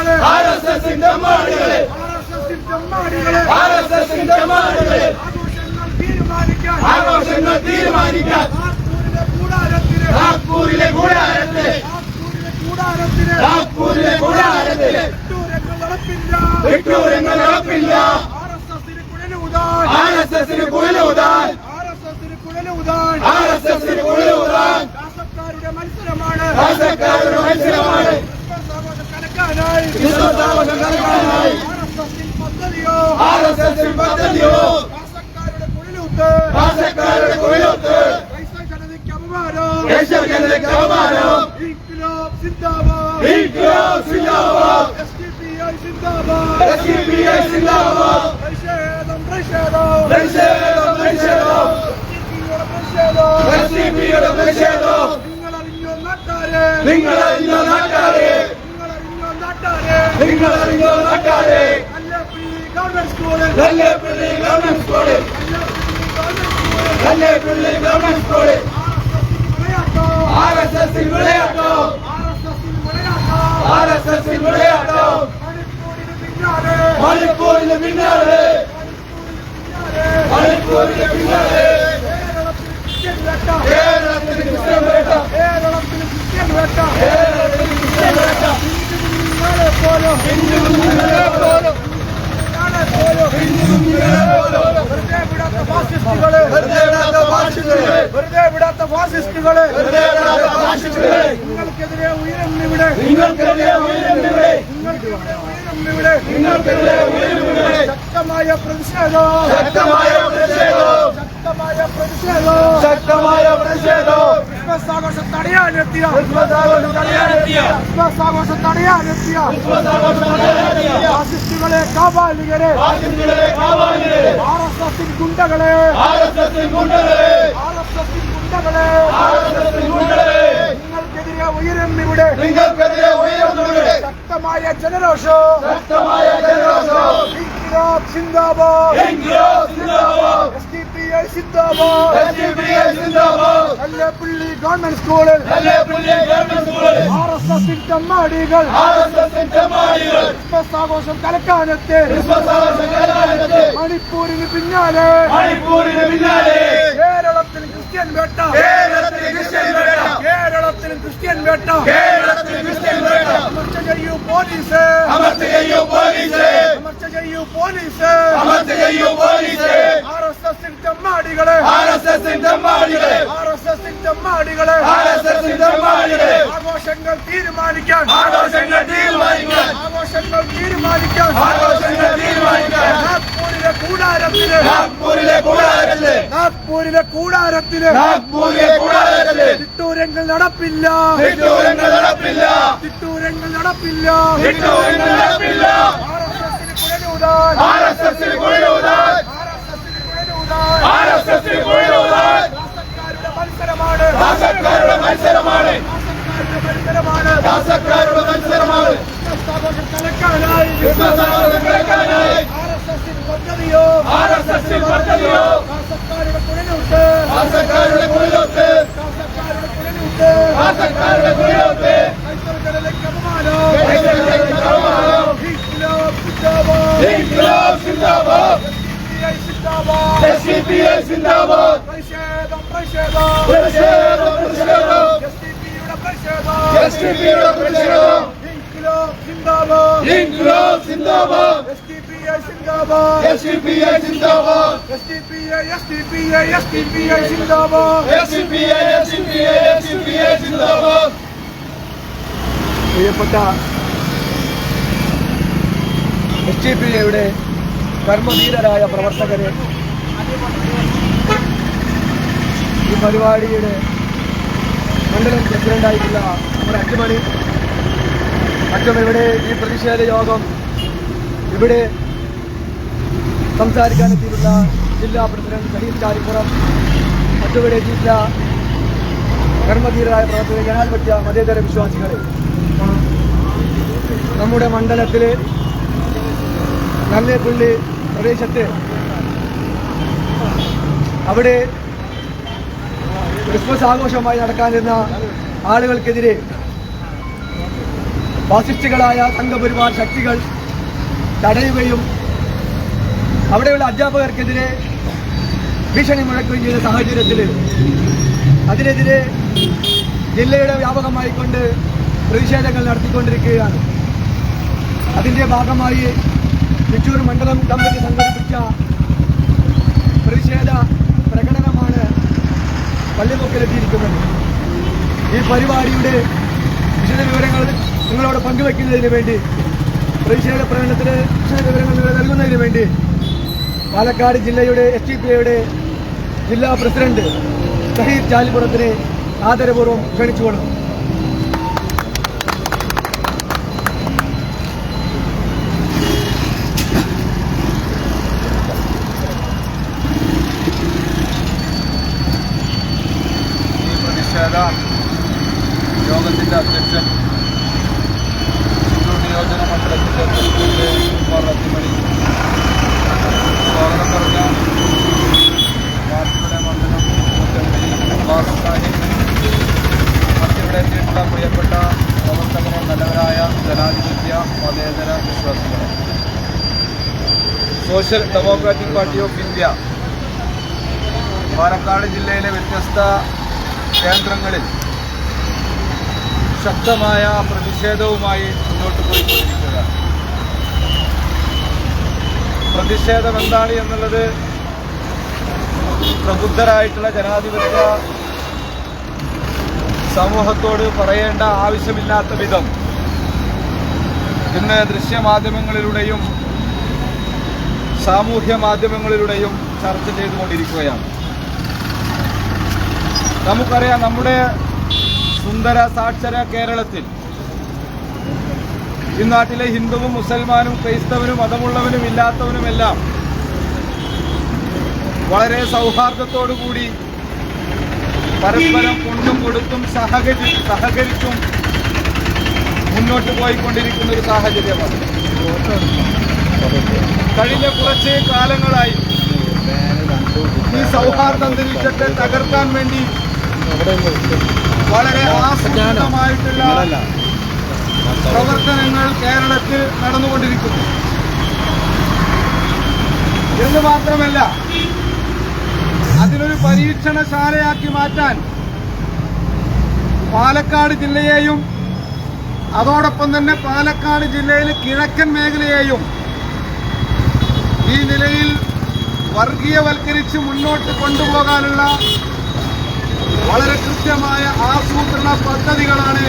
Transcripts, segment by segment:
തെമ്മാടികളെ R S എസിന്റെ തെമ്മാടികളെ R S എസിന്റെ തെമ്മാടികളെ ആഘോഷങ്ങൾ തീരുമാനിക്കാൻ. നാഗ്പൂരിലെ കൂടാരത്തിലെ. നാഗ്പൂരിലെ കൂടാരത്തിൽ. വിട്ടൂരങ്ങൾ നടപ്പില്ല. ആർ എസ് എസിന് കുഴലൂതാൻ ആർ എസ് എസിന് കുഴലൂതാൻ മത്സരമാണ്. മത്സരമാണ്. ആഘോഷം നടക്കാനായി ആർ എസ് എസിൻ പദ്ധതിയോ? രാസക്കാരുടെ കുഴലൂത്ത് ജനതയ്ക്ക് അപമാനം. ദേശീയ ആർ എസ് എസിൽ വിളയാട്ടോ ആർ എസ് എസിൽ വിളയാട്ടോ മണിപ്പൂരിന് പിന്നാലെ മണിപ്പൂരിന് പിന്നാലെ കേരളത്തിന് ക്രിസ്ത്യൻ വേട്ട കേരളത്തിൽ ക്രിസ്ത്യൻ വേട്ട കേരളത്തിന് ക്രിസ്ത്യൻ വേട്ട വെറുതെ വിടാത്ത ഫാസിസ്റ്റുകൾ വെറുതെ വിടാത്ത ഫാഷിസ്റ്റുകളെ നിങ്ങൾക്കെതിരെ നിങ്ങൾക്കെതിരെ ഉയരുന്നിവിടെ നിങ്ങൾക്കെതിരെ ഉയരുന്നിവിടെ നിങ്ങൾക്കെതിരെ ശക്തമായ പ്രതിഷേധം ശക്തമായ പ്രതിഷേധം ശക്തമായ പ്രതിഷേധം. ശക്തമായ പ്രതിഷേധം. ക്രിസ്മസ് ആഘോഷം തടയാനെത്തിയ. ക്രിസ്മസ് ആഘോഷം തടയാനെത്തിയ. ക്രിസ്മസ് ആഘോഷം തടയാനെത്തിയ. ക്രിസ്മസ് ആഘോഷം തടയാനെത്തിയ. ഫാസിസ്റ്റുകളെ കാവാലികരെ ഫാഷിസ്റ്റുകളെ കാവാലികളെ ആർ എസ് എസിൻ ഗുണ്ടകളെ. ആർ എസ് എസ് ഗുണ്ടകളെ. ആർ എസ് എസിൻ ഗുണ്ടകളെ. ആർ എസ് എസ് ഗുണ്ടകളെ. നിങ്ങൾക്കെതിരെ ഉയരുന്നിവിടെ. നിങ്ങൾക്കെതിരെ ഉയരുന്നിവിടെ. ശക്തമായ ജനരോഷം ശക്തമായ ജനരോഷം ഇൻക്ലാബ് സിന്ദാബാദ്. ഇൻക്ലാബ് സിന്ദാബാദ്. എസ്ഡിപിഐ സിന്ദാബാദ്. കല്ലേപ്പള്ളി ഗവൺമെന്റ് സ്കൂളിൽ ആർ എസ് എസിൻ തെമ്മാടികൾ. ക്രിസ്മസ് ആഘോഷം കലക്കാനെത്തി. മണിപ്പൂരിന് പിന്നാലെ. കേരളത്തിൽ ക്രിസ്ത്യൻ വേട്ട. കേരളത്തിൽ ക്രിസ്ത്യൻ വേട്ട. അമർച്ച ചെയ്യൂ പോലീസ്. അമർച്ച ചെയ്യൂ പോലീസ്. അമർച്ച ചെയ്യൂ പോലീസ്. അമർച്ച ചെയ്യൂ police. R R S R S R S ആഘോഷങ്ങൾ തീരുമാനിക്കാൻ. ആഘോഷങ്ങൾ തീരുമാനിക്കാൻ. ആഘോഷങ്ങൾ തീരുമാനിക്കാൻ. ആഘോഷങ്ങൾ തീരുമാനിക്കാൻ. നാഗ്പൂരിലെ കൂടാരത്തിൽ. നാഗ്പൂരിലെ കൂടാരത്തിൽ. നാഗ്പൂരിലെ കൂടാരത്തിൽ. നാഗ്പൂരിലെ കൂടാരത്തിൽ. തിട്ടൂരങ്ങൾ നടപ്പില്ല. ചിട്ടൂരങ്ങൾ നടപ്പില്ല. തിട്ടൂരങ്ങൾ നടപ്പില്ല. നടപ്പില്ല. ആർ എസ് എസിന് കുഴലൂതാൻ. ആർ എസ് എസിന് കുഴലൂതാൻ ആർ എസ് എസിന് കുഴലൂതാൻ ആർ എസ് എസിന് കുഴലൂതാൻ രാസക്കാരുടെ മത്സരമാണ് രാസക്കാരുടെ മത്സരമാണ് രാസക്കാരുടെ മത്സരമാണ് രാസക്കാരുടെ മത്സരമാണ് ക്രിസ്മസ് ആഘോഷം കലക്കാനായി ക്രിസ്മസ് ആഘോഷം കളിക്കാനായി ആർ എസ് എസിന് പദ്ധതിയോ ആർ എസ് എസിന് പദ്ധതിയോ രാസക്കാരുടെ കുഴലൂട്ട് രാസക്കാരുടെ കുഴലൊത്ത് രാസക്കാരുടെ കുഴലൂട്ട് രാസക്കാരുടെ കുഴലൊത്ത് ക്രൈസ്തവ ജനതയ്ക്ക് അപമാനം ക്രൈസ്തവജനതയ്ക്ക് അപമാനം. ഇൻക്ലാബ് സിന്ദാബാദ് ഇൻക്ലാബ് സിന്ദാബാദ് എസ്ഡിപിഐ സിന്ദാബാദ് എസ്ഡിപിഐ സിന്ദാബാദ് പ്രതിഷേധം പ്രതിഷേധം പ്രതിഷേധം പ്രതിഷേധം എസ്ഡിപിയുടെ പ്രതിഷേധം എസ്ഡിപിയുടെ പ്രതിഷേധം ഇൻക്ലാബ് സിന്ദാബാദ് ഇൻക്ലാബ് സിന്ദാബാദ് എസ്ഡിപിഐ സിന്ദാബാദ് എസ്ഡിപിഐ സിന്ദാബാദ് എസ്ഡിപിഐ എസ്ഡിപിഐ സിന്ദാബാദ് എസ്ഡിപിഐ എസ്ഡിപിഐ എസ്ഡിപിഐ സിന്ദാബാദ് പ്രിയപ്പെട്ട എസ് ടി പി പ്രവർത്തകരെ ഈ പരിപാടിയുടെ മണ്ഡലം പ്രസിഡന്റായിട്ടുള്ള നമ്മുടെ അച്ചുമണി അച്ഛൻ ഇവിടെ ഈ പ്രതിഷേധ യോഗം ഇവിടെ സംസാരിക്കാനെത്തിയിട്ടുള്ള ജില്ലാ പ്രസിഡന്റ് സലീം ചാരിപ്പുറം മറ്റുവിടെ ജില്ലാ കർമ്മധീരായ പ്രവർത്തകർ ജനാധിപത്യ മതേതര വിശ്വാസികളെ. നമ്മുടെ മണ്ഡലത്തിലെ നല്ലേപ്പുള്ളി പ്രദേശത്ത് അവിടെ ക്രിസ്മസ് ആഘോഷമായി നടക്കാനിരുന്ന ആളുകൾക്കെതിരെ ഫാസിസ്റ്റുകളായ സംഘപരിവാർ ശക്തികൾ തടയുകയും അവിടെയുള്ള അധ്യാപകർക്കെതിരെ ഭീഷണി മുഴക്കുകയും ചെയ്ത സാഹചര്യത്തിൽ അതിനെതിരെ ജില്ലയുടെ വ്യാപകമായിക്കൊണ്ട് പ്രതിഷേധങ്ങൾ നടത്തിക്കൊണ്ടിരിക്കുകയാണ്. അതിന്റെ ഭാഗമായി തൃശ്ശൂർ മണ്ഡലം കമ്മിറ്റി സംഘടിപ്പിച്ച പ്രതിഷേധ പ്രകടനമാണ് പള്ളിമുക്കിലെത്തിയിരിക്കുന്നത്. ഈ പരിപാടിയുടെ വിശദ വിവരങ്ങൾ നിങ്ങളോട് പങ്കുവെക്കുന്നതിന് വേണ്ടി പ്രതിഷേധ പ്രകടനത്തിന് വിശദ വിവരങ്ങൾ നൽകുന്നതിന് വേണ്ടി പാലക്കാട് ജില്ലയുടെ എസ് ഡി പി ഐയുടെ ജില്ലാ പ്രസിഡന്റ് സഹീർ ചാലിപ്പുറത്തിനെ ആദരപൂർവം ക്ഷണിച്ചുകൊള്ളും പ്രതിഷേധ യോഗത്തിന്റെ അധ്യക്ഷൻ പ്രസിഡന്റ് ഉമ്മർ അത്തിമണി സ്വാഗതം പറഞ്ഞ പാർട്ടിയുടെ മണ്ഡലം അബ്ബാസ് സാഹിബ് പ്രിയപ്പെട്ട പ്രവർത്തകരെ നല്ലവരായ ജനാധിപത്യ മതേതര വിശ്വാസികളെ social democratic party of India. Palakkad ജില്ലയിലെ വ്യത്യസ്ത കേന്ദ്രങ്ങളിൽ ശക്തമായ പ്രതിഷേധവുമായി മുന്നോട്ട് പോയിക്കൊണ്ടിരിക്കുകയാണ് പ്രതിഷേധം എന്താണ് എന്നുള്ളത് പ്രബുദ്ധരായിട്ടുള്ള ജനാധിപത്യ സമൂഹത്തോട് പറയേണ്ട ആവശ്യമില്ലാത്ത വിധം ഇന്ന് ദൃശ്യമാധ്യമങ്ങളിലൂടെയും സാമൂഹ്യ മാധ്യമങ്ങളിലൂടെയും ചർച്ച ചെയ്തുകൊണ്ടിരിക്കുകയാണ്. നമുക്കറിയാം നമ്മുടെ സുന്ദര സാക്ഷര കേരളത്തിൽ ഈ നാട്ടിലെ ഹിന്ദുവും മുസൽമാനും ക്രൈസ്തവനും മതമുള്ളവനും ഇല്ലാത്തവനുമെല്ലാം വളരെ സൗഹാർദ്ദത്തോടുകൂടി പരസ്പരം കൊണ്ടും കൊടുത്തും സഹകരി സഹകരിച്ചും മുന്നോട്ട് പോയിക്കൊണ്ടിരിക്കുന്ന ഒരു സാഹചര്യമാണ്. കഴിഞ്ഞ കുറച്ച് കാലങ്ങളായി ഈ സൗഹാർദ്ദ അന്തരീക്ഷത്തെ തകർക്കാൻ വേണ്ടി വളരെ ആസൂത്രിതമായിട്ടുള്ള പ്രവർത്തനങ്ങൾ കേരളത്തിൽ നടന്നുകൊണ്ടിരിക്കുന്നു. എന്ന് മാത്രമല്ല അതിനൊരു പരീക്ഷണശാലയാക്കി മാറ്റാൻ പാലക്കാട് ജില്ലയെയും അതോടൊപ്പം തന്നെ പാലക്കാട് ജില്ലയിലെ കിഴക്കൻ മേഖലയെയും ഈ നിലയിൽ വർഗീയവൽക്കരിച്ച് മുന്നോട്ട് കൊണ്ടുപോകാനുള്ള വളരെ കൃത്യമായ ആസൂത്രണ പദ്ധതികളാണ്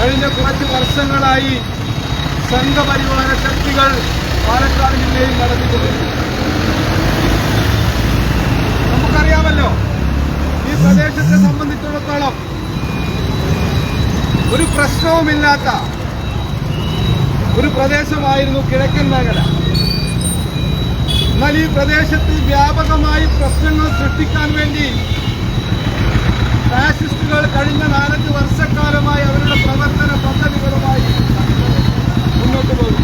കഴിഞ്ഞ കുറച്ച് വർഷങ്ങളായി സംഘപരിവാര ശക്തികൾ പാലക്കാട് ജില്ലയിൽ നടന്നിട്ടുണ്ട്. നമുക്കറിയാമല്ലോ ഈ പ്രദേശത്തെ സംബന്ധിച്ചിടത്തോളം ഒരു പ്രശ്നവുമില്ലാത്ത ഒരു പ്രദേശമായിരുന്നു കിഴക്കൻ മേഖല. എന്നാൽ ഈ പ്രദേശത്ത് വ്യാപകമായി പ്രശ്നങ്ങൾ സൃഷ്ടിക്കാൻ വേണ്ടി ഫാസിസ്റ്റുകൾ കഴിഞ്ഞ നാലഞ്ച് വർഷക്കാലമായി അവരുടെ പ്രവർത്തന പദ്ധതികളുമായി മുന്നോട്ട് പോകും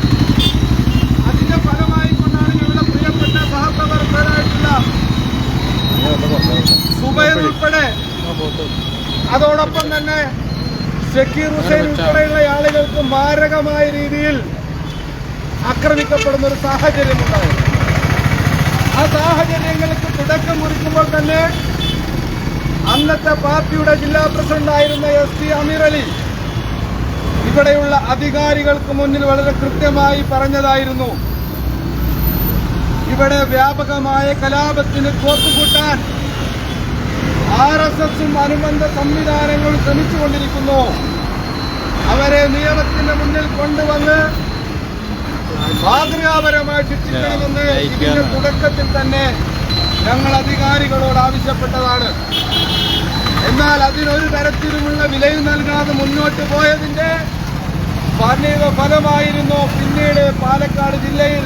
അതിന്റെ ഫലമായി കൊണ്ടാണ് ഞങ്ങളുടെ പ്രിയപ്പെട്ട സഹപ്രവർത്തകരായിട്ടുള്ള സുബൈർ ഉൾപ്പെടെ. അതോടൊപ്പം തന്നെ ഷക്കീർ ഹുസൈൻ ഉൾപ്പെടെയുള്ള ആളുകൾക്ക് മാരകമായ രീതിയിൽ ആക്രമിക്കപ്പെടുന്ന ഒരു സാഹചര്യം ഉണ്ടായിരുന്നു ആ സാഹചര്യങ്ങൾക്ക് തുടക്കം കുറിക്കുമ്പോൾ തന്നെ അന്നത്തെ പാർട്ടിയുടെ ജില്ലാ പ്രസിഡന്റായിരുന്ന എസ് പി അമീർ അലി ഇവിടെയുള്ള അധികാരികൾക്ക് മുന്നിൽ വളരെ കൃത്യമായി പറഞ്ഞതായിരുന്നു. ഇവിടെ വ്യാപകമായ കലാപത്തിന് കോത്തുകൂട്ടാൻ ആർ എസ് എസും അനുബന്ധ സംവിധാനങ്ങളും ശ്രമിച്ചുകൊണ്ടിരിക്കുന്നു. അവരെ നിയമത്തിന്റെ മുന്നിൽ കൊണ്ടുവന്ന് മാതൃകാപരമായിട്ട് ശിക്ഷിക്കണമെന്ന് ഇതിന്റെ തുടക്കത്തിൽ തന്നെ ഞങ്ങൾ അധികാരികളോട് ആവശ്യപ്പെട്ടതാണ്. എന്നാൽ അതിനൊരു തരത്തിലുമുള്ള വിലയും നൽകാതെ മുന്നോട്ട് പോയതിന്റെ പരിണിത ഫലമായിരുന്നു പിന്നീട് പാലക്കാട് ജില്ലയിൽ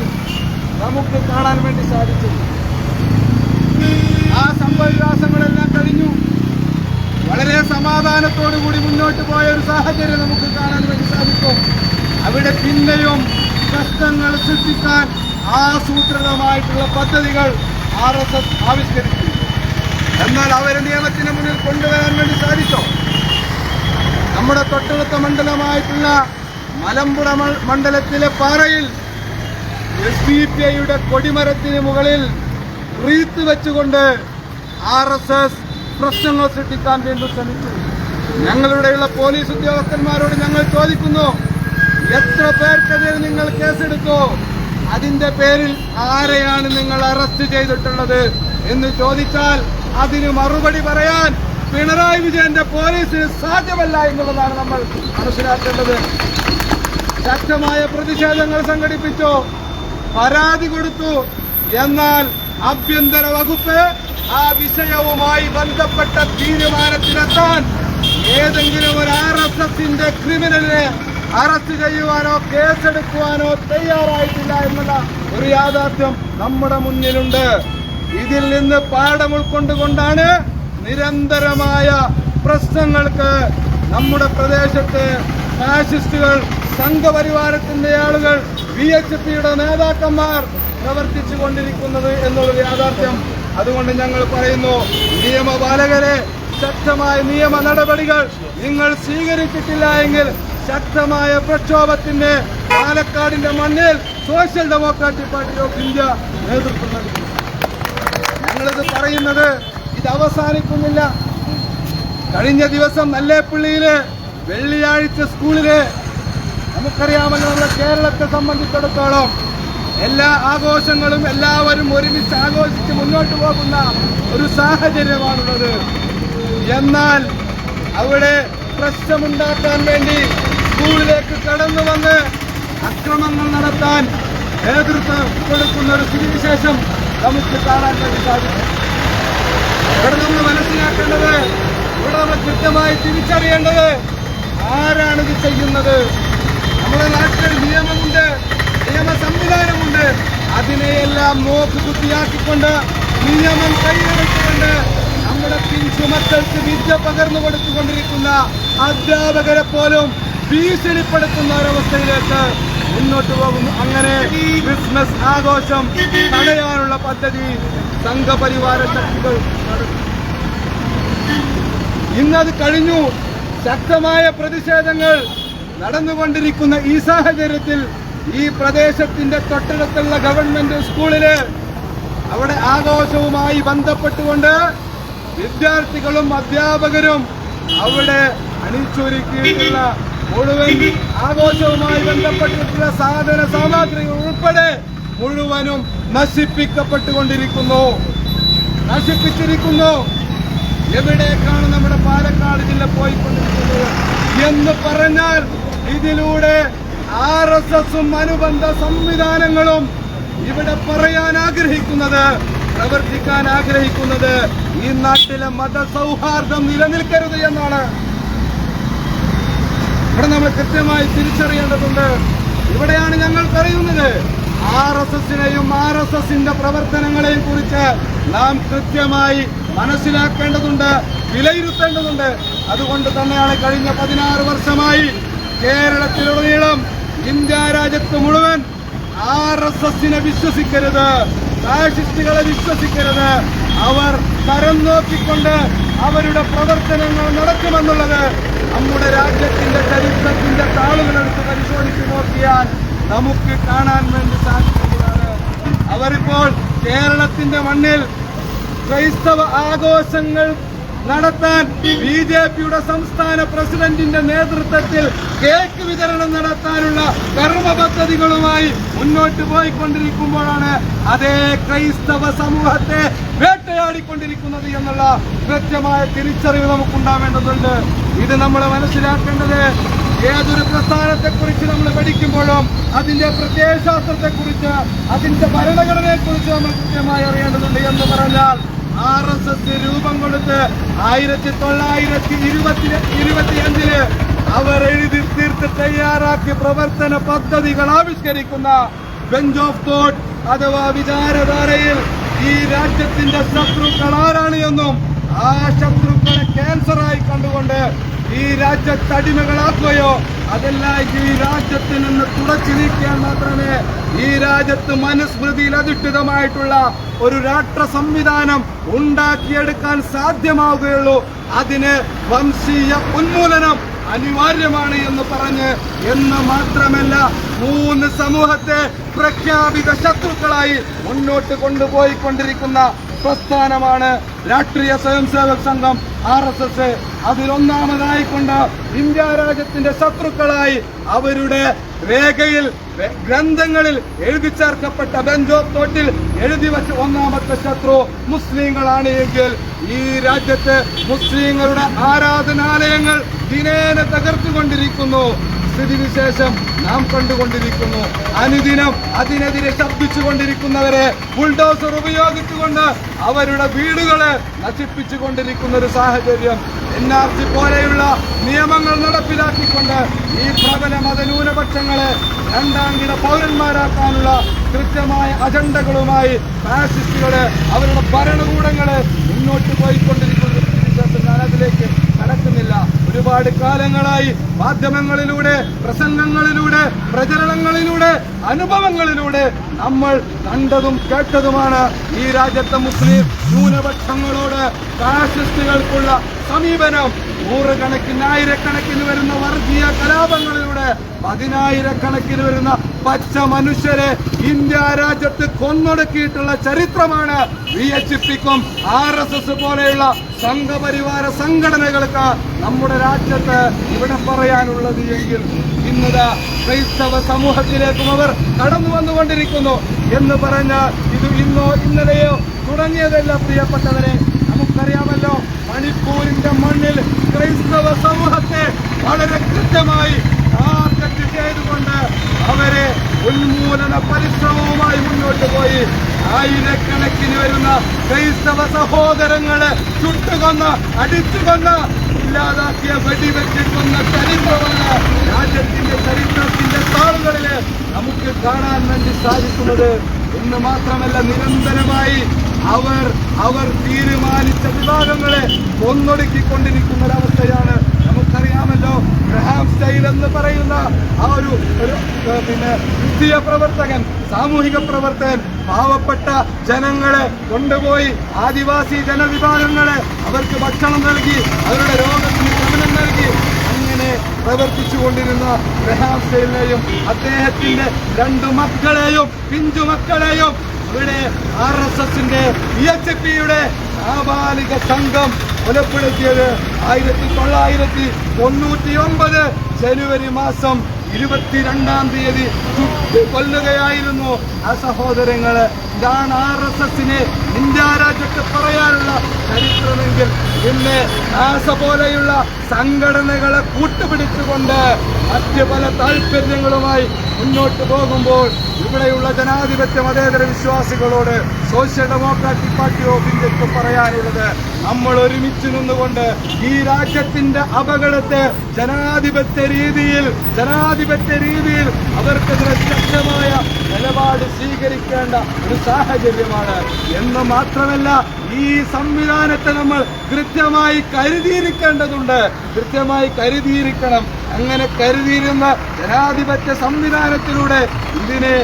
നമുക്ക് കാണാൻ വേണ്ടി സാധിച്ചത്. ആ സംഭവവികാസങ്ങളെല്ലാം കഴിഞ്ഞു. വളരെ സമാധാനത്തോടുകൂടി മുന്നോട്ട് പോയ ഒരു സാഹചര്യം നമുക്ക് കാണാൻ വേണ്ടി സാധിക്കും. അവിടെ പിന്നെയും കഷ്ടങ്ങൾ സൃഷ്ടിക്കാൻ ആസൂത്രിതമായിട്ടുള്ള പദ്ധതികൾ ആർ എസ് എസ് ആവിഷ്കരിച്ചു. എന്നാൽ അവരെ നിയമത്തിന് മുന്നിൽ കൊണ്ടുവരാൻ വേണ്ടി സാധിച്ചോ? നമ്മുടെ തൊട്ടടുത്ത മണ്ഡലമായിട്ടുള്ള മലമ്പുഴ മണ്ഡലത്തിലെ പാറയിൽ എസ് ഡി പി ഐയുടെ കൊടിമരത്തിന് മുകളിൽ റീത്ത് വെച്ചുകൊണ്ട് ആർ എസ് എസ് പ്രശ്നങ്ങൾ സൃഷ്ടിക്കാൻ വേണ്ടി ശ്രമിച്ചു. ഞങ്ങളുടെയുള്ള പോലീസ് ഉദ്യോഗസ്ഥന്മാരോട് ഞങ്ങൾ ചോദിക്കുന്നു എത്ര പേർക്കെതിരെ നിങ്ങൾ കേസെടുക്കോ അതിന്റെ പേരിൽ ആരെയാണ് നിങ്ങൾ അറസ്റ്റ് ചെയ്തിട്ടുള്ളത്? എന്ന് ചോദിച്ചാൽ അതിന് മറുപടി പറയാൻ പിണറായി വിജയന്റെ പോലീസിന് സാധ്യമല്ല എന്നുള്ളതാണ് നമ്മൾ മനസ്സിലാക്കേണ്ടത്. ശക്തമായ പ്രതിഷേധങ്ങൾ സംഘടിപ്പിച്ചു പരാതി കൊടുത്തു. എന്നാൽ ആഭ്യന്തര വകുപ്പ് ആ വിഷയവുമായി ബന്ധപ്പെട്ട തീരുമാനത്തിലെത്താൻ ഏതെങ്കിലും ഒരു ആർ എസ് എസിന്റെ ക്രിമിനലിനെ അറസ്റ്റ് ചെയ്യുവാനോ കേസെടുക്കുവാനോ തയ്യാറായിട്ടില്ല എന്നുള്ള ഒരു യാഥാർത്ഥ്യം നമ്മുടെ മുന്നിലുണ്ട്. ഇതിൽ നിന്ന് പാഠം ഉൾക്കൊണ്ടുകൊണ്ടാണ് നിരന്തരമായ പ്രശ്നങ്ങൾക്ക് നമ്മുടെ പ്രദേശത്ത് ഫാസിസ്റ്റുകൾ സംഘപരിവാരത്തിന്റെ ആളുകൾ വി എച്ച് പിയുടെ നേതാക്കന്മാർ പ്രവർത്തിച്ചു കൊണ്ടിരിക്കുന്നത് എന്നുള്ളൊരു യാഥാർത്ഥ്യം അതുകൊണ്ട് ഞങ്ങൾ പറയുന്നു നിയമപാലകരെ ശക്തമായ നിയമ നടപടികൾ നിങ്ങൾ സ്വീകരിച്ചിട്ടില്ല എങ്കിൽ ശക്തമായ പ്രക്ഷോഭത്തിന്റെ പാലക്കാടിന്റെ മണ്ണിൽ social democratic party of India നേതൃത്വം നൽകുന്നു ഞങ്ങളിത് പറയുന്നത് ഇത് അവസാനിക്കുന്നില്ല. കഴിഞ്ഞ ദിവസം നല്ലേപ്പള്ളിയിൽ വെള്ളിയാഴ്ച സ്കൂളിൽ നമുക്കറിയാമല്ലോ നമ്മുടെ കേരളത്തെ സംബന്ധിച്ചിടത്തോളം എല്ലാ ആഘോഷങ്ങളും എല്ലാവരും ഒരുമിച്ച് ആഘോഷിച്ച് മുന്നോട്ട് പോകുന്ന ഒരു സാഹചര്യമാണുള്ളത്. എന്നാൽ അവിടെ പ്രശ്നമുണ്ടാക്കാൻ വേണ്ടി സ്കൂളിലേക്ക് കടന്നു വന്ന് അക്രമങ്ങൾ നടത്താൻ നേതൃത്വം കൊടുക്കുന്ന ഒരു സ്ഥിതിവിശേഷം നമുക്ക് കാണാൻ വേണ്ടി സാധിക്കും. ഇവിടെ നമ്മൾ മനസ്സിലാക്കേണ്ടത് ഇവിടെ നമ്മൾ കൃത്യമായി തിരിച്ചറിയേണ്ടത് ആരാണിത് ചെയ്യുന്നത്? നമ്മുടെ നാട്ടിൽ നിയമമുണ്ട് നിയമ സംവിധാനമുണ്ട് അതിനെയെല്ലാം നോക്കുകുത്തിയാക്കിക്കൊണ്ട് നിയമം കൈയെടുത്തുകൊണ്ട് നമ്മുടെ പിൻചുമക്കൾക്ക് വിദ്യ പകർന്നു കൊടുത്തുകൊണ്ടിരിക്കുന്ന അധ്യാപകരെ പോലും ഭീഷണിപ്പെടുത്തുന്ന ഒരവസ്ഥയിലേക്ക് മുന്നോട്ട് പോകുന്നു. അങ്ങനെ ക്രിസ്മസ് ആഘോഷം തടയാനുള്ള പദ്ധതി സംഘപരിവാര ശക്തികൾ ഇന്നത് കഴിഞ്ഞു. ശക്തമായ പ്രതിഷേധങ്ങൾ നടന്നുകൊണ്ടിരിക്കുന്ന ഈ സാഹചര്യത്തിൽ ഈ പ്രദേശത്തിന്റെ തൊട്ടടുത്തുള്ള ഗവൺമെന്റ് സ്കൂളിൽ അവിടെ ആഘോഷവുമായി ബന്ധപ്പെട്ടുകൊണ്ട് വിദ്യാർത്ഥികളും അധ്യാപകരും അവിടെ അണിച്ചൊരുക്കിയിട്ടുള്ള മുഴുവൻ ആഘോഷവുമായി ബന്ധപ്പെട്ടിട്ടുള്ള സാധന സാമഗ്രികൾ ഉൾപ്പെടെ മുഴുവനും നശിപ്പിക്കപ്പെട്ടുകൊണ്ടിരിക്കുന്നു. നശിപ്പിച്ചിരിക്കുന്നു. എവിടേക്കാണ് നമ്മുടെ പാലക്കാട് ജില്ല പോയിക്കൊണ്ടിരിക്കുന്നത്? എന്ന് പറഞ്ഞാൽ ഇതിലൂടെ ആർ എസ് എസും അനുബന്ധ സംവിധാനങ്ങളും ഇവിടെ പറയാൻ ആഗ്രഹിക്കുന്നത് പ്രവർത്തിക്കാൻ ആഗ്രഹിക്കുന്നത് ഈ നാട്ടിലെ മതസൗഹാർദ്ദം നിലനിൽക്കരുത് എന്നാണ്. ഇവിടെ നമ്മൾ കൃത്യമായി തിരിച്ചറിയേണ്ടതുണ്ട്. ഇവിടെയാണ് ഞങ്ങൾ പറയുന്നത്. ആർ എസ് എസിനെയും ആർ എസ് എസിന്റെ പ്രവർത്തനങ്ങളെയും കുറിച്ച് നാം കൃത്യമായി മനസ്സിലാക്കേണ്ടതുണ്ട് വിലയിരുത്തേണ്ടതുണ്ട്. അതുകൊണ്ട് തന്നെയാണ് കഴിഞ്ഞ പതിനാറ് വർഷമായി കേരളത്തിലുടനീളം ഇന്ത്യ രാജ്യത്ത് മുഴുവൻ ആർ എസ് എസിനെ വിശ്വസിക്കരുത് ഫാഷിസ്റ്റുകളെ വിശ്വസിക്കരുത്. അവർ തരം നോക്കിക്കൊണ്ട് അവരുടെ പ്രവർത്തനങ്ങൾ നടക്കുമെന്നുള്ളത് നമ്മുടെ രാജ്യത്തിന്റെ ചരിത്രത്തിന്റെ താളുകളെടുത്ത് പരിശോധിച്ചു നോക്കിയാൽ നമുക്ക് കാണാൻ വേണ്ടി സാധിക്കുന്നതാണ്. അവരിപ്പോൾ കേരളത്തിന്റെ മണ്ണിൽ ക്രൈസ്തവ ആഘോഷങ്ങൾ നടത്താൻ ബി ജെ പിയുടെ സംസ്ഥാന പ്രസിഡന്റിന്റെ നേതൃത്വത്തിൽ കേക്ക് വിതരണം നടത്താനുള്ള കർമ്മ പദ്ധതികളുമായി മുന്നോട്ട് പോയിക്കൊണ്ടിരിക്കുമ്പോഴാണ് അതേ ക്രൈസ്തവ സമൂഹത്തെ വേട്ടയാടിക്കൊണ്ടിരിക്കുന്നത് എന്നുള്ള കൃത്യമായ തിരിച്ചറിവ് നമുക്കുണ്ടാവേണ്ടതുണ്ട്. ഇത് നമ്മൾ മനസ്സിലാക്കേണ്ടത് ഏതൊരു പ്രസ്ഥാനത്തെക്കുറിച്ച് നമ്മൾ പഠിക്കുമ്പോഴും അതിന്റെ പ്രത്യയശാസ്ത്രത്തെക്കുറിച്ച് അതിന്റെ ഭരണഘടനയെക്കുറിച്ച് നമ്മൾ കൃത്യമായി അറിയേണ്ടതുണ്ട് എന്ന് പറഞ്ഞാൽ ആർ എസ് എസ് രൂപം കൊടുത്ത് ആയിരത്തി തൊള്ളായിരത്തി ഇരുപത്തി ഇരുപത്തിയഞ്ചിൽ അവർ എഴുതി തീർത്ത് തയ്യാറാക്കി പ്രവർത്തന പദ്ധതികൾ ആവിഷ്കരിക്കുന്ന ബെഞ്ച് ഓഫ് തോട്ട് അഥവാ വിചാരധാരയിൽ ഈ രാജ്യത്തിന്റെ ശത്രുക്കൾ ആരാണ് എന്നും ആ ശത്രുക്കളെ ക്യാൻസറായി കണ്ടുകൊണ്ട് ഈ രാജ്യത്ത് അടിമകളാക്കുകയോ അതല്ല ഈ രാജ്യത്തിൽ നിന്ന് തുടച്ചു നീക്കിയാൽ മാത്രമേ ഈ രാജ്യത്ത് മനുസ്മൃതിയിൽ അധിഷ്ഠിതമായിട്ടുള്ള ഒരു രാഷ്ട്ര സംവിധാനം ഉണ്ടാക്കിയെടുക്കാൻ സാധ്യമാവുകയുള്ളൂ. അതിന് വംശീയ ഉന്മൂലനം അനിവാര്യമാണ് എന്ന് പറഞ്ഞ് എന്ന് മാത്രമല്ല മൂന്ന് സമൂഹത്തെ പ്രഖ്യാപിത ശത്രുക്കളായി മുന്നോട്ട് കൊണ്ടുപോയിക്കൊണ്ടിരിക്കുന്ന പ്രസ്ഥാനമാണ് Rashtriya Swayam Sevak Sangh R S S. അതിലൊന്നാമതായിക്കൊണ്ട് India രാജ്യത്തിന്റെ ശത്രുക്കളായി അവരുടെ രേഖയിൽ ഗ്രന്ഥങ്ങളിൽ എഴുതി ചേർക്കപ്പെട്ട ബെഞ്ചോ തോട്ടിൽ എഴുതി വച്ച ഒന്നാമത്തെ ശത്രു മുസ്ലിങ്ങളാണ് എങ്കിൽ ഈ രാജ്യത്ത് മുസ്ലിങ്ങളുടെ ആരാധനാലയങ്ങൾ ദിനേന തകർത്തുകൊണ്ടിരിക്കുന്നു. സ്ഥിതിവിശേഷം നാം കണ്ടുകൊണ്ടിരിക്കുന്നു. അനുദിനം അതിനെതിരെ ശബ്ദിച്ചുകൊണ്ടിരിക്കുന്നവരെ ബുൾഡോസർ ഉപയോഗിച്ചുകൊണ്ട് അവരുടെ വീടുകളെ നശിപ്പിച്ചു കൊണ്ടിരിക്കുന്ന ഒരു സാഹചര്യം എൻ ആർ സി പോലെയുള്ള നിയമങ്ങൾ നടപ്പിലാക്കിക്കൊണ്ട് ഈ പ്രബല മതന്യൂനപക്ഷങ്ങളെ രണ്ടാം കിട പൗരന്മാരാക്കാനുള്ള കൃത്യമായ അജണ്ടകളുമായി ഫാസിസ്റ്റുകൾ അവരുടെ ഭരണകൂടങ്ങളെ മുന്നോട്ട് പോയിക്കൊണ്ടിരിക്കുന്ന ഞാൻ അതിലേക്ക് കടക്കുന്നില്ല. ഒരുപാട് കാലങ്ങളായി മാധ്യമങ്ങളിലൂടെ പ്രസംഗങ്ങളിലൂടെ പ്രചരണങ്ങളിലൂടെ അനുഭവങ്ങളിലൂടെ നമ്മൾ കണ്ടതും കേട്ടതുമാണ് ഈ രാജ്യത്തെ മുസ്ലിം ന്യൂനപക്ഷങ്ങളോട് ഫാസിസ്റ്റുകൾക്കുള്ള സമീപനം. നൂറുകണക്കിന് ആയിരക്കണക്കിന് വരുന്ന വർഗീയ കലാപങ്ങളിലൂടെ പതിനായിരക്കണക്കിന് വരുന്ന പച്ച മനുഷ്യരെ ഇന്ത്യ രാജ്യത്ത് കൊന്നൊടുക്കിയിട്ടുള്ള ചരിത്രമാണ് വി എച്ച് പിക്കും ആർ എസ് എസ് പോലെയുള്ള സംഘപരിവാര സംഘടനകൾക്ക് നമ്മുടെ രാജ്യത്ത് ഇവിടെ പറയാനുള്ളത് എങ്കിൽ ഇന്നത് ക്രൈസ്തവ സമൂഹത്തിലേക്കും അവർ കടന്നു വന്നുകൊണ്ടിരിക്കുന്നു എന്ന് പറഞ്ഞാൽ ഇത് ഇന്നോ ഇന്നലെയോ തുടങ്ങിയതല്ല പ്രിയപ്പെട്ടവരെ. നമുക്കറിയാമല്ലോ മണിപ്പൂരിന്റെ മണ്ണിൽ ക്രൈസ്തവ സമൂഹത്തെ വളരെ കൃത്യമായി ടാർഗറ്റ് ചെയ്തുകൊണ്ട് അവരെ ഉന്മൂലന പരിശ്രമവുമായി മുന്നോട്ട് പോയി. ആയിരക്കണക്കിന് വരുന്ന ക്രൈസ്തവ സഹോദരങ്ങളെ ചുട്ടുകൊന്ന് അടിച്ചുകൊന്ന് ഇല്ലാതാക്കിയ വെടിവെച്ചിട്ടുന്ന ചരിത്രമാണ് രാജ്യത്തിന്റെ ചരിത്രത്തിന്റെ താളുകളിൽ നമുക്ക് കാണാൻ വേണ്ടി സാധിക്കുന്നത്. എന്ന് മാത്രമല്ല നിരന്തരമായി അവർ അവർ തീരുമാനിച്ച വിഭാഗങ്ങളെ കൊന്നൊടുക്കിക്കൊണ്ടിരിക്കുന്ന ഒരവസ്ഥയാണ് നമുക്കറിയാമല്ലോ. ഗ്രഹാം സ്റ്റൈൽ എന്ന് പറയുന്ന ആ ഒരു പിന്നെ വിദ്യ പ്രവർത്തകൻ സാമൂഹിക പ്രവർത്തകൻ പാവപ്പെട്ട ജനങ്ങളെ കൊണ്ടുപോയി ആദിവാസി ജനവിഭാഗങ്ങളെ അവർക്ക് ഭക്ഷണം നൽകി അവരുടെ രോഗത്തിന് ശമനം നൽകി. അങ്ങനെ പ്രവർത്തിച്ചുകൊണ്ടിരുന്ന ഗ്രഹാം സ്റ്റൈലിനെയും അദ്ദേഹത്തിന്റെ രണ്ടു മക്കളെയും പിഞ്ചു മക്കളെയും ഇവിടെ ആർ എസ് എസിന്റെ ബി എച്ച് പിയുടെ ആബാലിക സംഘം കൊലപ്പെടുത്തിയത് ആയിരത്തി തൊള്ളായിരത്തി തൊണ്ണൂറ്റി ഒമ്പത് ജനുവരി മാസം ഇരുപത്തിരണ്ടാം തീയതി കൊല്ലുകയായിരുന്നു ആ സഹോദരങ്ങൾ. ഇതാണ് ആർ എസ് എസിനെ ഇന്ത്യ രാജ്യത്ത് പറയാനുള്ള ചരിത്രമെങ്കിൽ ഇന്ന് നാസ പോലെയുള്ള സംഘടനകളെ കൂട്ടുപിടിച്ചുകൊണ്ട് മറ്റ് പല താല്പര്യങ്ങളുമായി മുന്നോട്ട് പോകുമ്പോൾ ഇവിടെയുള്ള ജനാധിപത്യ മതേതര വിശ്വാസികളോട് സോഷ്യൽ ഡെമോക്രാറ്റിക് പാർട്ടി ഓഫ് ഇന്ത്യയ്ക്ക് പറയാനുള്ളത് നമ്മൾ ഒരുമിച്ച് നിന്നുകൊണ്ട് ഈ രാജ്യത്തിന്റെ അപകടത്തെ ജനാധിപത്യ രീതിയിൽ ജനാധിപത്യ രീതിയിൽ അവർക്കെതിരെ ശക്തമായ നിലപാട് സ്വീകരിക്കേണ്ട ഒരു സാഹചര്യമാണ്. എന്ന് മാത്രമല്ല ഈ സംവിധാനത്തെ നമ്മൾ കൃത്യമായി കരുതിയിരിക്കേണ്ടതുണ്ട്. കൃത്യമായി കരുതിയിരിക്കണം. അങ്ങനെ കരുതിയിരുന്ന ജനാധിപത്യ സംവിധാനത്തിലൂടെ ഇതിനെ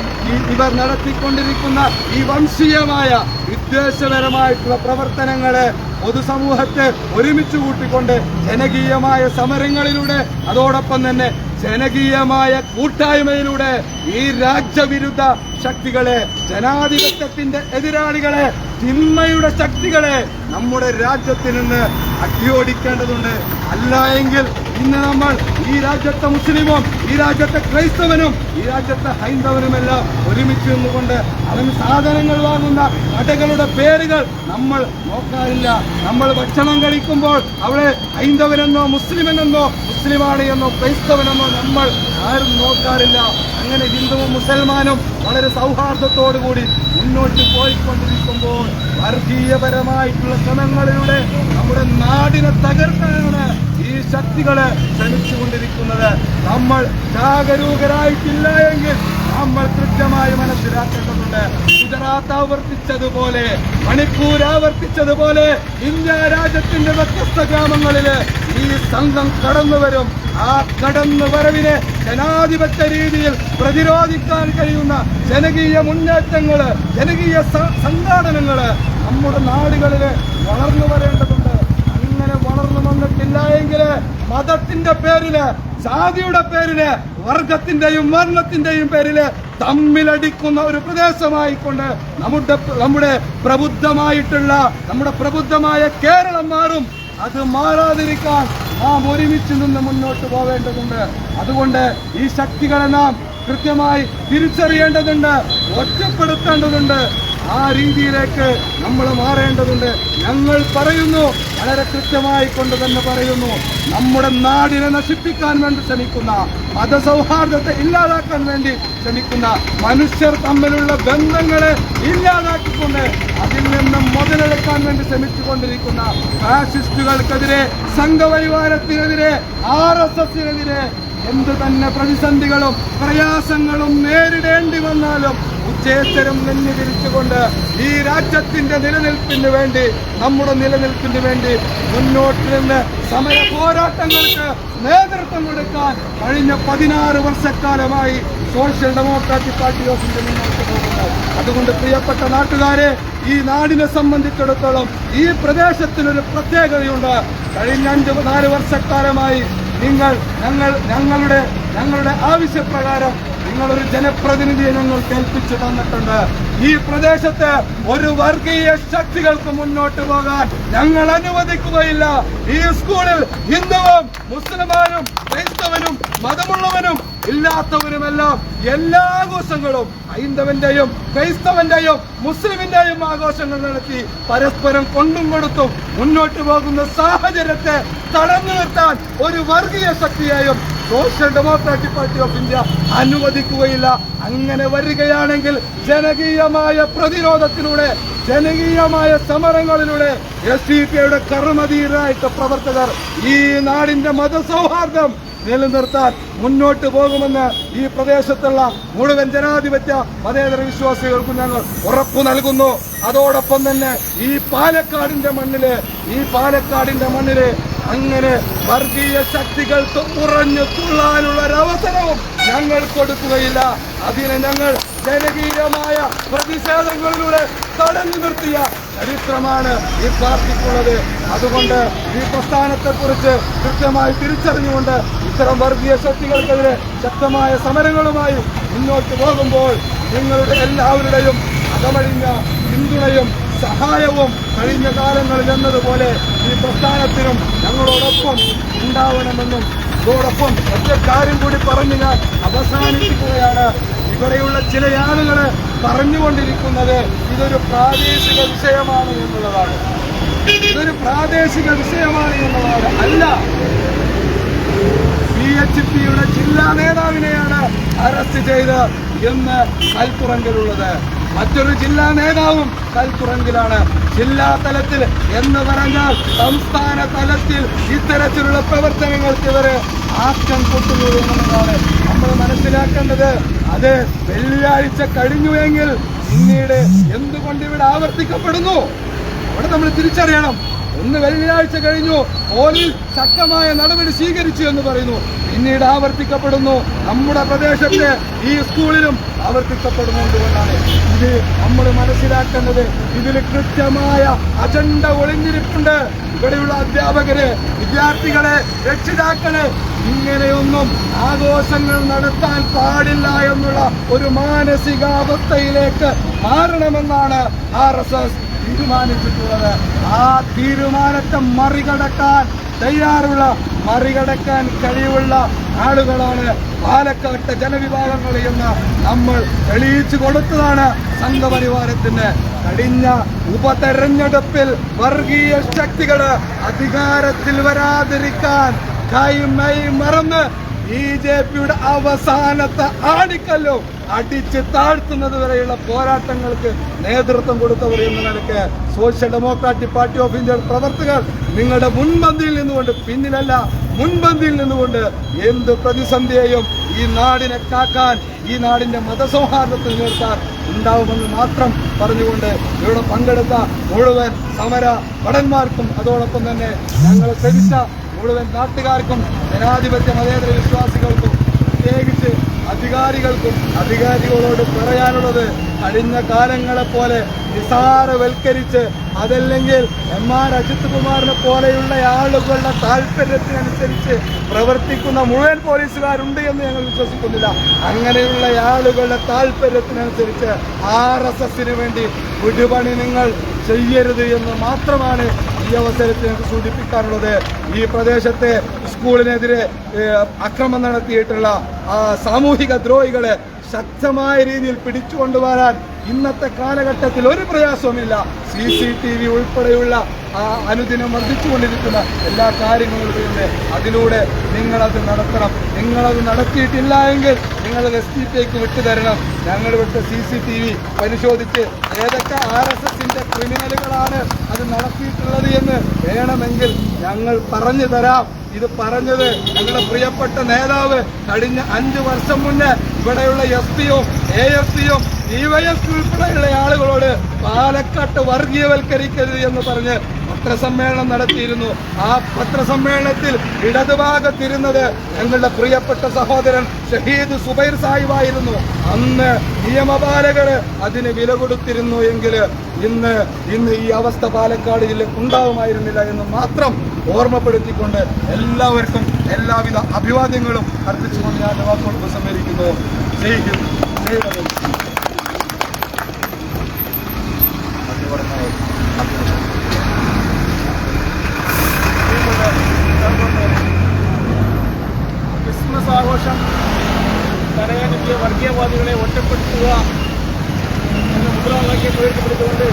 ഇവർ നടത്തിക്കൊണ്ടിരിക്കുന്ന ഈ വംശീയമായ വിദ്വേഷപരമായിട്ടുള്ള പ്രവർത്തനങ്ങളെ പൊതുസമൂഹത്തെ ഒരുമിച്ച് കൂട്ടിക്കൊണ്ട് ജനകീയമായ സമരങ്ങളിലൂടെ അതോടൊപ്പം തന്നെ ജനകീയമായ കൂട്ടായ്മയിലൂടെ ഈ രാജ്യവിരുദ്ധ ശക്തികളെ ജനാധിപത്യത്തിന്റെ എതിരാളികളെ തിന്മയുടെ ശക്തികളെ നമ്മുടെ രാജ്യത്തിൽ നിന്ന് അടിയോടിക്കേണ്ടതുണ്ട് അല്ല എങ്കിൽ ഇന്ന് നമ്മൾ ഈ രാജ്യത്തെ മുസ്ലിമും ഈ രാജ്യത്തെ ക്രൈസ്തവനും ഈ രാജ്യത്തെ ഹൈന്ദവനുമെല്ലാം ഒരുമിച്ച് നിന്നുകൊണ്ട് അവന് സാധനങ്ങൾ വാങ്ങുന്ന കടകളുടെ പേരുകൾ നമ്മൾ നോക്കാറില്ല. നമ്മൾ ഭക്ഷണം കഴിക്കുമ്പോൾ അവിടെ ഹൈന്ദവനെന്നോ മുസ്ലിമെന്നോ മുസ്ലിമാണ് എന്നോ ക്രൈസ്തവനെന്നോ നമ്മൾ ആരും നോക്കാറില്ല. അങ്ങനെ ഹിന്ദുവും മുസൽമാനും വളരെ സൗഹാർദ്ദത്തോടു കൂടി മുന്നോട്ട് പോയിക്കൊണ്ടിരിക്കുമ്പോൾ വർഗീയപരമായിട്ടുള്ള ശ്രമങ്ങളിലൂടെ നമ്മുടെ നാടിനെ തകർക്കാനാണ് ഈ ശക്തികളെ ശ്രമിച്ചുകൊണ്ടിരിക്കുന്നത്. നമ്മൾ ജാഗരൂകരായിട്ടില്ല എങ്കിൽ നമ്മൾ കൃത്യമായി മനസ്സിലാക്കേണ്ടതുണ്ട്. ഗുജറാത്ത് ആവർത്തിച്ചതുപോലെ മണിപ്പൂർ ആവർത്തിച്ചതുപോലെ ഇന്ത്യ രാജ്യത്തിന്റെ വ്യത്യസ്ത ഗ്രാമങ്ങളിൽ ഈ സംഘം കടന്നു വരും. ആ കടന്നു വരവിനെ ജനാധിപത്യ രീതിയിൽ പ്രതിരോധിക്കാൻ കഴിയുന്ന ജനകീയ മുന്നേറ്റങ്ങൾ ജനകീയ സംഘാടനങ്ങൾ നമ്മുടെ നാടുകളിൽ വളർന്നു വരേണ്ടതുണ്ട്. അങ്ങനെ വന്നിട്ടില്ല എങ്കിൽ മതത്തിന്റെ പേരിൽ ജാതിയുടെ പേരിൽ വർഗത്തിന്റെയും വർണത്തിന്റെയും പേരിൽ തമ്മിലടിക്കുന്ന ഒരു പ്രദേശമായിക്കൊണ്ട് നമ്മുടെ നമ്മുടെ പ്രബുദ്ധമായിട്ടുള്ള നമ്മുടെ പ്രബുദ്ധമായ കേരളം മാറും. അത് മാറാതിരിക്കാൻ നാം ഒരുമിച്ച് നിന്ന് മുന്നോട്ട് പോവേണ്ടതുണ്ട്. അതുകൊണ്ട് ഈ ശക്തികളെ നാം കൃത്യമായി തിരിച്ചറിയേണ്ടതുണ്ട് ഒറ്റപ്പെടുത്തേണ്ടതുണ്ട്. ആ രീതിയിലേക്ക് നമ്മൾ മാറേണ്ടതുണ്ട്. ഞങ്ങൾ പറയുന്നു വളരെ കൃത്യമായി കൊണ്ട് തന്നെ പറയുന്നു നമ്മുടെ നാടിനെ നശിപ്പിക്കാൻ വേണ്ടി ശ്രമിക്കുന്ന മതസൗഹാർദ്ദത്തെ ഇല്ലാതാക്കാൻ വേണ്ടി ശ്രമിക്കുന്ന മനുഷ്യർ തമ്മിലുള്ള ബന്ധങ്ങളെ ഇല്ലാതാക്കിക്കൊണ്ട് അതിൽ നിന്നും മുതലെടുക്കാൻ വേണ്ടി ശ്രമിച്ചുകൊണ്ടിരിക്കുന്ന ഫാസിസ്റ്റുകൾക്കെതിരെ സംഘപരിവാരത്തിനെതിരെ ആർ എസ് എസിനെതിരെ എന്ത് തന്നെ പ്രതിസന്ധികളും പ്രയാസങ്ങളും നേരിടേണ്ടി വന്നാലും ഉച്ചേശ്വരം നിന്ന് തിരിച്ചുകൊണ്ട് ഈ രാജ്യത്തിന്റെ നിലനിൽപ്പിന് വേണ്ടി നമ്മുടെ നിലനിൽപ്പിന് വേണ്ടി മുന്നോട്ട് നിന്ന് സമര പോരാട്ടങ്ങൾക്ക് നേതൃത്വം കൊടുക്കാൻ കഴിഞ്ഞ പതിനാറ് വർഷക്കാലമായി social democratic party of India മുന്നോട്ട് പോകുന്നത് അതുകൊണ്ട് പ്രിയപ്പെട്ട നാട്ടുകാരെ ഈ നാടിനെ സംബന്ധിച്ചിടത്തോളം ഈ പ്രദേശത്തിനൊരു പ്രത്യേകതയുണ്ട്. കഴിഞ്ഞ അഞ്ച് നാല് വർഷക്കാലമായി നിങ്ങൾ ഞങ്ങൾ ഞങ്ങളുടെ ഞങ്ങളുടെ ആവശ്യപ്രകാരം നിങ്ങളൊരു ജനപ്രതിനിധിയെ ഞങ്ങൾ കേൾപ്പിച്ചു തന്നിട്ടുണ്ട്. ഈ പ്രദേശത്ത് ഒരു വർഗീയ ശക്തികൾക്ക് മുന്നോട്ട് പോകാൻ ഞങ്ങൾ അനുവദിക്കുകയില്ല. ഈ സ്കൂളിൽ ഹിന്ദുവും മുസ്ലിമാനും ക്രൈസ്തവനും മതമുള്ളവനും ഇല്ലാത്തവരുമെല്ലാം എല്ലാ ആഘോഷങ്ങളും ഹൈന്ദവന്റെയും ക്രൈസ്തവന്റെയും മുസ്ലിമിന്റെയും ആഘോഷങ്ങൾ നടത്തി പരസ്പരം കൊണ്ടും കൊടുത്തും മുന്നോട്ട് പോകുന്ന സാഹചര്യത്തെ തടഞ്ഞു നിർത്താൻ ഒരു വർഗീയ ശക്തിയെയും social democratic party of India അനുവദിക്കുകയില്ല. അങ്ങനെ വരികയാണെങ്കിൽ ജനകീയമായ പ്രതിരോധത്തിലൂടെ ജനകീയമായ സമരങ്ങളിലൂടെ എസ് ഡി പിയുടെ കർമ്മധീരായിട്ട് പ്രവർത്തകർ ഈ നാടിന്റെ മതസൗഹാർദ്ദം നിലനിർത്താൻ മുന്നോട്ട് പോകുമെന്ന് ഈ പ്രദേശത്തുള്ള മുഴുവൻ ജനാധിപത്യ മതേതര വിശ്വാസികൾക്കും ഞങ്ങൾ ഉറപ്പു നൽകുന്നു. അതോടൊപ്പം തന്നെ ഈ പാലക്കാടിന്റെ മണ്ണിൽ ഈ പാലക്കാടിന്റെ മണ്ണിൽ അങ്ങനെ വർഗീയ ശക്തികൾക്ക് ഉറഞ്ഞു തുള്ളാനുള്ള ഒരു അവസരവും ഞങ്ങൾ കൊടുക്കുകയില്ല. അതിനെ ഞങ്ങൾ ജനകീയമായ പ്രതിഷേധങ്ങളിലൂടെ തടഞ്ഞു നിർത്തിയ ചരിത്രമാണ് ഈ പാർട്ടിക്കുള്ളത്. അതുകൊണ്ട് ഈ പ്രസ്ഥാനത്തെ കുറിച്ച് കൃത്യമായി തിരിച്ചറിഞ്ഞുകൊണ്ട് ഇത്തരം വർഗീയ ശക്തികൾക്കെതിരെ ശക്തമായ സമരങ്ങളുമായി മുന്നോട്ട് പോകുമ്പോൾ നിങ്ങളുടെ എല്ലാവരുടെയും അകമഴിഞ്ഞ പിന്തുണയും സഹായവും കഴിഞ്ഞ കാലങ്ങളിൽ എന്നതുപോലെ ഈ പ്രസ്ഥാനത്തിനും ഞങ്ങളോടൊപ്പം ഉണ്ടാവണമെന്നും അതോടൊപ്പം ഒറ്റ കാര്യം കൂടി പറഞ്ഞ് ഞാൻ അവസാനിപ്പിക്കുകയാണ്. ഇവിടെയുള്ള ചില ആളുകൾ പറഞ്ഞുകൊണ്ടിരിക്കുന്നത് ഇതൊരു പ്രാദേശിക വിഷയമാണ് എന്നുള്ളതാണ്. ഇതൊരു പ്രാദേശിക വിഷയമാണ് എന്നുള്ളതാണ്. അല്ല ബി എച്ച് പിയുടെ ജില്ലാ നേതാവിനെയാണ് അറസ്റ്റ് ചെയ്ത് എന്ന് കൽപ്പുറങ്കിലുള്ളത്. മറ്റൊരു ജില്ലാ നേതാവും കൽപ്പുറങ്കിലാണ് ജില്ലാ തലത്തിൽ എന്ന് പറഞ്ഞാൽ സംസ്ഥാന തലത്തിൽ ഇത്തരത്തിലുള്ള പ്രവർത്തനങ്ങൾക്ക് ഇവർ ആക്കം കൊട്ടുന്നു എന്നുള്ളതാണ് നമ്മൾ മനസ്സിലാക്കേണ്ടത്. അത് വെള്ളിയാഴ്ച കഴിഞ്ഞുവെങ്കിൽ പിന്നീട് എന്തുകൊണ്ട് ഇവിടെ ആവർത്തിക്കപ്പെടുന്നു? അവിടെ നമ്മൾ തിരിച്ചറിയണം. ഒന്ന് വെള്ളിയാഴ്ച കഴിഞ്ഞു പോലീസ് ശക്തമായ നടപടി സ്വീകരിച്ചു എന്ന് പറയുന്നു. പിന്നീട് ആവർത്തിക്കപ്പെടുന്നു. നമ്മുടെ പ്രദേശത്തെ ഈ സ്കൂളിലും ആവർത്തിക്കപ്പെടുന്നുകൊണ്ടാണ് കൊണ്ടാണ് ഇത് നമ്മൾ മനസ്സിലാക്കേണ്ടത്. ഇതിൽ കൃത്യമായ അജണ്ട ഒളിഞ്ഞിരിപ്പുണ്ട്. ഇവിടെയുള്ള അധ്യാപകര് വിദ്യാർത്ഥികളെ രക്ഷിതാക്കൾ ഇങ്ങനെയൊന്നും ആഘോഷങ്ങൾ നടത്താൻ പാടില്ല എന്നുള്ള ഒരു മാനസികാവസ്ഥയിലേക്ക് മാറണമെന്നാണ് ആർ എസ് എസ് തീരുമാനിച്ചിട്ടുള്ളത്. ആ തീരുമാനത്തെ മറികടക്കാൻ തയ്യാറുള്ള മറികടക്കാൻ കഴിവുള്ള ആളുകളാണ് പാലക്കാട്ടെ ജനവിഭാഗങ്ങൾ എന്ന് നമ്മൾ തെളിയിച്ചു കൊടുത്തതാണ് സംഘപരിവാരത്തിന്. കഴിഞ്ഞ ഉപതെരഞ്ഞെടുപ്പിൽ വർഗീയ ശക്തികൾ അധികാരത്തിൽ വരാതിരിക്കാൻ കൈ മറന്ന് ബി ജെ പിയുടെ അവസാനത്തെ ആണിക്കല്ലോ അടിച്ച് താഴ്ത്തുന്നത് വരെയുള്ള പോരാട്ടങ്ങൾക്ക് നേതൃത്വം കൊടുത്തവർ എന്ന നിലയ്ക്ക് സോഷ്യൽ ഡെമോക്രാറ്റിക് പാർട്ടി ഓഫ് ഇന്ത്യയുടെ പ്രവർത്തകർ നിങ്ങളുടെ മുൻപന്തിയിൽ നിന്നുകൊണ്ട് പിന്നിലല്ല മുൻപന്തിയിൽ നിന്നുകൊണ്ട് എന്ത് പ്രതിസന്ധിയെയും ഈ നാടിനെ കാക്കാൻ ഈ നാടിന്റെ മതസൗഹാർദ്ദത്തിൽ നിർത്താൻ ഉണ്ടാവുമെന്ന് മാത്രം പറഞ്ഞുകൊണ്ട് ഇവിടെ പങ്കെടുത്ത മുഴുവൻ സമര ഭടന്മാർക്കും അതോടൊപ്പം തന്നെ ഞങ്ങൾ ശ്രമിച്ച മുഴുവൻ നാട്ടുകാർക്കും ജനാധിപത്യ മതേതര വിശ്വാസികൾക്കും പ്രത്യേകിച്ച് അധികാരികൾക്കും അധികാരികളോട് പറയാനുള്ളത് കഴിഞ്ഞ കാലങ്ങളെപ്പോലെ നിസാരവൽക്കരിച്ച് അതല്ലെങ്കിൽ എം ആർ അജിത് കുമാറിനെ പോലെയുള്ള ആളുകളുടെ താല്പര്യത്തിനനുസരിച്ച് പ്രവർത്തിക്കുന്ന മുഴുവൻ പോലീസുകാരുണ്ട് എന്ന് ഞങ്ങൾ വിശ്വസിക്കുന്നില്ല. അങ്ങനെയുള്ള ആളുകളുടെ താല്പര്യത്തിനനുസരിച്ച് ആർ എസ് എസിന് വേണ്ടി വിടുപണി നിങ്ങൾ ചെയ്യരുത് എന്ന് മാത്രമാണ് ഈ അവസരത്തിൽ എനിക്ക് സൂചിപ്പിക്കാനുള്ളത് ഈ പ്രദേശത്തെ സ്കൂളിനെതിരെ അക്രമം നടത്തിയിട്ടുള്ള സാമൂഹിക ദ്രോഹികളെ ശക്തമായ രീതിയിൽ പിടിച്ചുകൊണ്ടുവരാൻ ഇന്നത്തെ കാലഘട്ടത്തിൽ ഒരു പ്രയാസവുമില്ല. സി സി ടി വി ഉൾപ്പെടെയുള്ള ആ അനുദിനം വർദ്ധിച്ചുകൊണ്ടിരിക്കുന്ന എല്ലാ കാര്യങ്ങളുണ്ട് അതിലൂടെ നിങ്ങളത് നടത്തണം. നിങ്ങളത് നടത്തിയിട്ടില്ല എങ്കിൽ നിങ്ങളത് എസ് ടി പിക്ക് വിട്ടുതരണം ഞങ്ങൾ വിട്ട് സി സി ടി വി പരിശോധിച്ച് ഏതൊക്കെ ആർ എസ് എസിന്റെ ക്രിമിനലുകളാണ് അത് നടത്തിയിട്ടുള്ളത് എന്ന് വേണമെങ്കിൽ ഞങ്ങൾ പറഞ്ഞു തരാം. ഇത് പറഞ്ഞത് ഞങ്ങളുടെ പ്രിയപ്പെട്ട നേതാവ് കഴിഞ്ഞ അഞ്ചു വർഷം മുന്നേ ഇവിടെയുള്ള എസ് പിയും എ എസ് പിയും ഡിവൈഎസ് ഉൾപ്പെടെയുള്ള ആളുകളോട് പാലക്കാട്ട് വർഗീയവൽക്കരിക്കരുത് എന്ന് പറഞ്ഞ് പത്രസമ്മേളനം നടത്തിയിരുന്നു. ആ പത്രസമ്മേളനത്തിൽ ഇടതുഭാഗത്തിരുന്നത് ഞങ്ങളുടെ പ്രിയപ്പെട്ട സഹോദരൻ ഷഹീദ് സുബൈർ സാഹിബായിരുന്നു. അന്ന് നിയമപാലകർ അതിന് വില കൊടുത്തിരുന്നു എങ്കിൽ ഇന്ന് ഇന്ന് ഈ അവസ്ഥ പാലക്കാട് ജില്ലയ്ക്ക് ഉണ്ടാവുമായിരുന്നില്ല എന്ന് മാത്രം ഓർമ്മപ്പെടുത്തിക്കൊണ്ട് എല്ലാവർക്കും എല്ലാവിധ അഭിവാദ്യങ്ങളും അർപ്പിച്ചുകൊണ്ട് ഞാൻ വാക്കുകൾ ഉപസംഹരിക്കുന്നു. ക്രിസ്മസ് ആഘോഷം തടയാനെത്തിയ വർഗീയവാദികളെ ഒറ്റപ്പെടുത്തുക എന്ന മുദ്രാവാക്യം ഉയർത്തിപ്പിടിച്ചുകൊണ്ട്